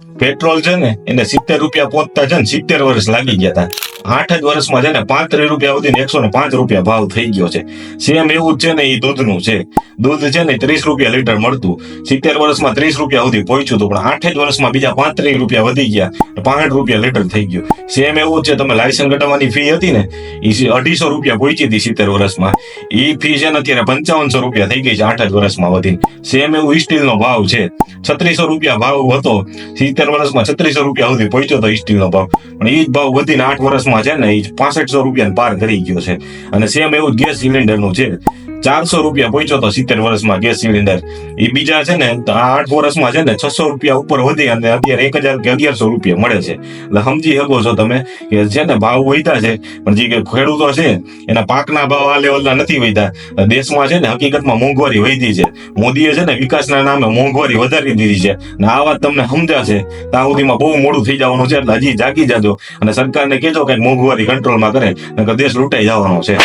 Petrol છે ને એને સિત્તેર રૂપિયા પહોંચતા છે ને સિત્તેર વર્ષ લાગી ગયા હતા આઠ જ વર્ષમાં છે ને પાંત્રીસ રૂપિયા સુધી એકસો ને પાંચ રૂપિયા ભાવ થઈ ગયો છે. સેમ એવું છે ને એ દૂધનું છે. દૂધ છે ને ત્રીસ રૂપિયા લીટર મળતું. સિત્તેર વર્ષમાં ત્રીસ રૂપિયા સુધી પહોંચ્યું હતું, પણ આઠ જ વર્ષમાં બીજા પાંત્રીસ રૂપિયા વધી ગયા પાંઠ રૂપિયા લીટર થઈ ગયું. સેમ એવું છે, તમે લાયસન્સ કટાવવાની ફી હતી ને એ અઢીસો રૂપિયા પહોંચી હતી સિત્તેર વર્ષમાં. એ ફી છે ને અત્યારે પંચાવનસો રૂપિયા થઈ ગઈ છે આઠ જ વર્ષમાં વધીને. સેમ એવું સ્ટીલનો ભાવ છે. છત્રીસો રૂપિયા ભાવ હતો. સિત્તેર વર્ષમાં છત્રીસો રૂપિયા સુધી પહોંચ્યો હતો સ્ટીલનો ભાવ. પણ એ જ ભાવ વધીને આઠ વર્ષમાં છે ને એ પાસઠસો રૂપિયા પાર કરી ગયો છે. અને સેમ એવું ગેસ સિલિન્ડરનું છે. ચારસો રૂપિયા પહોંચ્યો તો સિત્તેર વર્ષમાં ગેસ સિલિન્ડર. એ બીજા છે ને આઠ વર્ષમાં છે ને, છસો રૂપિયા ઉપર વધી અને અત્યારે એક હજાર કે અગિયારસો રૂપિયા મળે છે. એટલે સમજી શકો છો તમે કે છે ને, ભાવ વધ્યા છે, પણ જે ખેડૂતો છે, એના પાકના ભાવ આ લેવલના નથી વધ્યા. દેશમાં છે ને, હકીકતમાં મોંઘવારી વધી છે. મોદીએ છે ને, વિકાસના નામે મોંઘવારી વધારી દીધી છે. અને આ વાત તમને સમજાશે ત્યાં સુધીમાં બહુ મોડું થઈ જવાનું છે, એટલે હજી જાગી જાજો. અને સરકારને કહેજો કે મોંઘવારી કંટ્રોલમાં કરે દેશ લૂંટાઈ જવાનો છે.